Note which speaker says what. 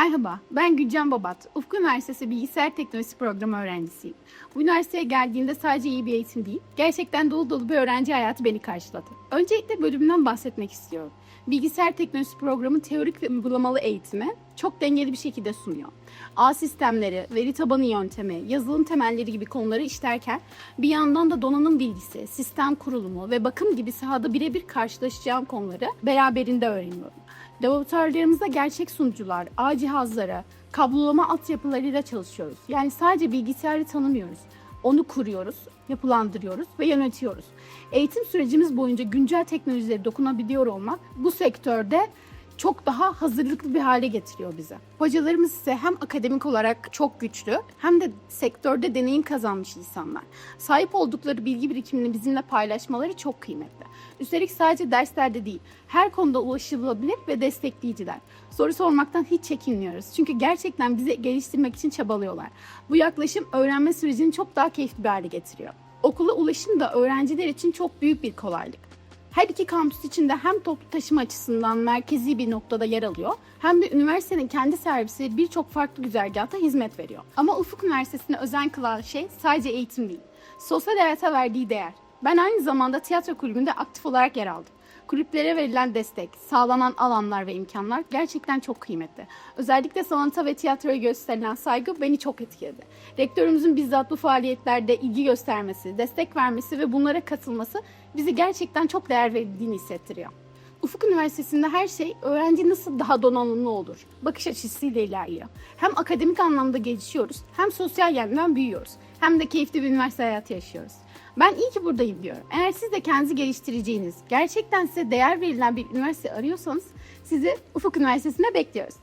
Speaker 1: Merhaba, ben Gülcan Babat. Ufku Üniversitesi Bilgisayar Teknolojisi Programı öğrencisiyim. Bu üniversiteye geldiğimde sadece iyi bir eğitim değil, gerçekten dolu dolu bir öğrenci hayatı beni karşıladı. Öncelikle bölümümden bahsetmek istiyorum. Bilgisayar Teknolojisi Programı teorik ve uygulamalı eğitimi çok dengeli bir şekilde sunuyor. Ağ sistemleri, veri tabanı yöntemi, yazılım temelleri gibi konuları işlerken bir yandan da donanım bilgisi, sistem kurulumu ve bakım gibi sahada birebir karşılaşacağım konuları beraberinde öğreniyorum. Laboratuvarlarımızda gerçek sunucular, ağ cihazları, kablolama altyapılarıyla çalışıyoruz. Yani sadece bilgisayarı tanımıyoruz. Onu kuruyoruz, yapılandırıyoruz ve yönetiyoruz. Eğitim sürecimiz boyunca güncel teknolojilere dokunabiliyor olmak bu sektörde çok daha hazırlıklı bir hale getiriyor bize. Hocalarımız ise hem akademik olarak çok güçlü hem de sektörde deneyim kazanmış insanlar. Sahip oldukları bilgi birikimini bizimle paylaşmaları çok kıymetli. Üstelik sadece derslerde değil, her konuda ulaşılabilir ve destekleyiciler. Soru sormaktan hiç çekinmiyoruz. Çünkü gerçekten bizi geliştirmek için çabalıyorlar. Bu yaklaşım öğrenme sürecini çok daha keyifli bir hale getiriyor. Okula ulaşım da öğrenciler için çok büyük bir kolaylık. Her iki kampüs içinde hem toplu taşıma açısından merkezi bir noktada yer alıyor hem de üniversitenin kendi servisi birçok farklı güzergahta hizmet veriyor. Ama Ufuk Üniversitesi'ne özen kılan şey sadece eğitim değil, sosyal hayata verdiği değer. Ben aynı zamanda tiyatro kulübünde aktif olarak yer aldım. Kulüplere verilen destek, sağlanan alanlar ve imkanlar gerçekten çok kıymetli. Özellikle sanata ve tiyatroya gösterilen saygı beni çok etkiledi. Rektörümüzün bizzat bu faaliyetlerde ilgi göstermesi, destek vermesi ve bunlara katılması bizi gerçekten çok değer verildiğini hissettiriyor. Ufuk Üniversitesi'nde her şey öğrenci nasıl daha donanımlı olur bakış açısıyla ilerliyor. Hem akademik anlamda gelişiyoruz hem sosyal yönden büyüyoruz. Hem de keyifli bir üniversite hayatı yaşıyoruz. Ben iyi ki buradayım diyorum. Eğer siz de kendinizi geliştireceğiniz, gerçekten size değer verilen bir üniversite arıyorsanız sizi Ufuk Üniversitesi'nde bekliyoruz.